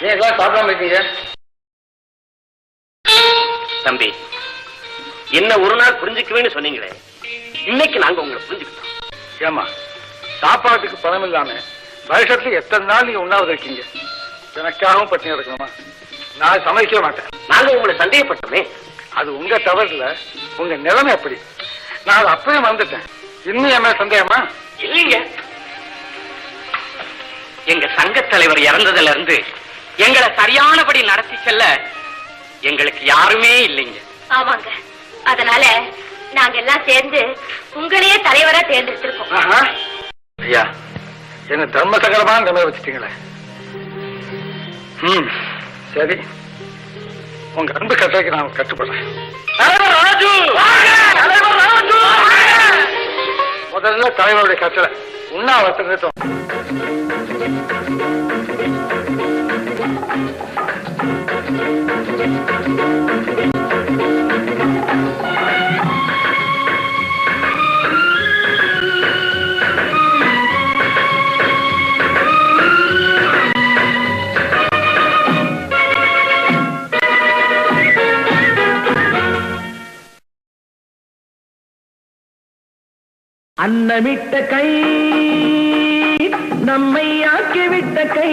ஏன் எல்லாம் சாப்பிடாம இருக்கீங்க. தம்பி என்ன ஒரு நாள் புரிஞ்சுக்குவேன்னு சொன்னீங்களே இன்னைக்கு நாங்க உங்களை புரிஞ்சுக்கிட்டோம். ஏமா சாப்பாட்டுக்கு பணம் இல்லாம வருஷத்துல எத்தனை நாள் நீங்க உண்ணாவது இருக்கீங்க? எனக்காகவும் பட்டினி இருக்கணுமா நான் சமைக்க மாட்டேன். நாங்க உங்களை சந்தேகப்பட்டோமே. அது உங்க தவறு இல்ல உங்க நிலைமை அப்படி. நான் அப்பவே மறந்துட்டேன். இன்னும் என் மேல சந்தேகமா? இல்லைங்க. எங்க சங்க தலைவர் இறந்ததுல இருந்து எங்களை சரியானபடி நடத்தி செல்ல எங்களுக்கு யாருமே இல்லைங்க. ஆமாங்க. அதனால நாங்க எல்லாம் சேர்ந்து உங்களையே தலைவரா தேர்ந்தெடுத்திருக்கோம். ஐயா என்ன தர்ம சங்கடமான நிலைமை வச்சுட்டீங்களே. ம் சரி. உங்க அன்பு கட்டளைக்கு நான் கட்டுப்படுறேன். ராஜு! முதல்ல தலைவருடைய கட்டளை. உண்ணாவத்தை அன்னமிட்ட கை நம்மை ஆக்கிவிட்ட கை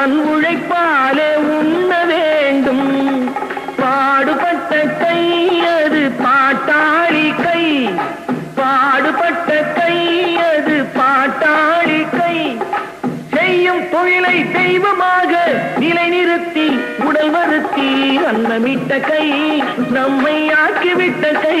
தன் உழைப்பாலே உண்ண வேண்டும். பாடுபட்ட கை அது பாட்டாளி கை பாடுபட்ட கை அது பாட்டாளி கை செய்யும் தொழிலை தெய்வமாக நிலைநிறுத்தி உடல் வருத்தி அன்னமிட்ட கை நம்மை ஆக்கிவிட்ட கை.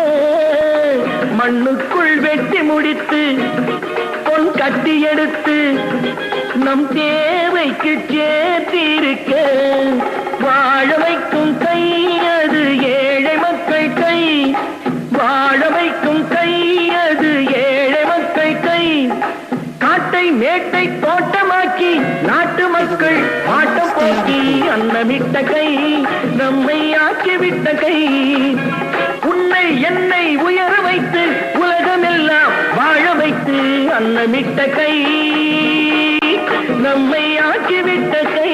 மண்ணுக்குள் வெட்டி முடித்து பொன் கட்டி எடுத்து நம் தேவைக்கு சேர்த்திருக்க. வாழ வைக்கும் கை அது ஏழை மக்கள் கை. வாழ வைக்கும் கை அது ஏழை மக்கள் கை. காட்டை மேட்டை தோட்டமாக்கி நாட்டு மக்கள் ஆட்டம் போக்கி அன்னமிட்ட கை நம்மை ஆக்கிவிட்ட கை. உன்னை என்னை உயர வைத்து உலகமெல்லாம் வாழ வைத்து அன்னமிட்ட கை நம்மை ஆக்கிவிட்ட கை.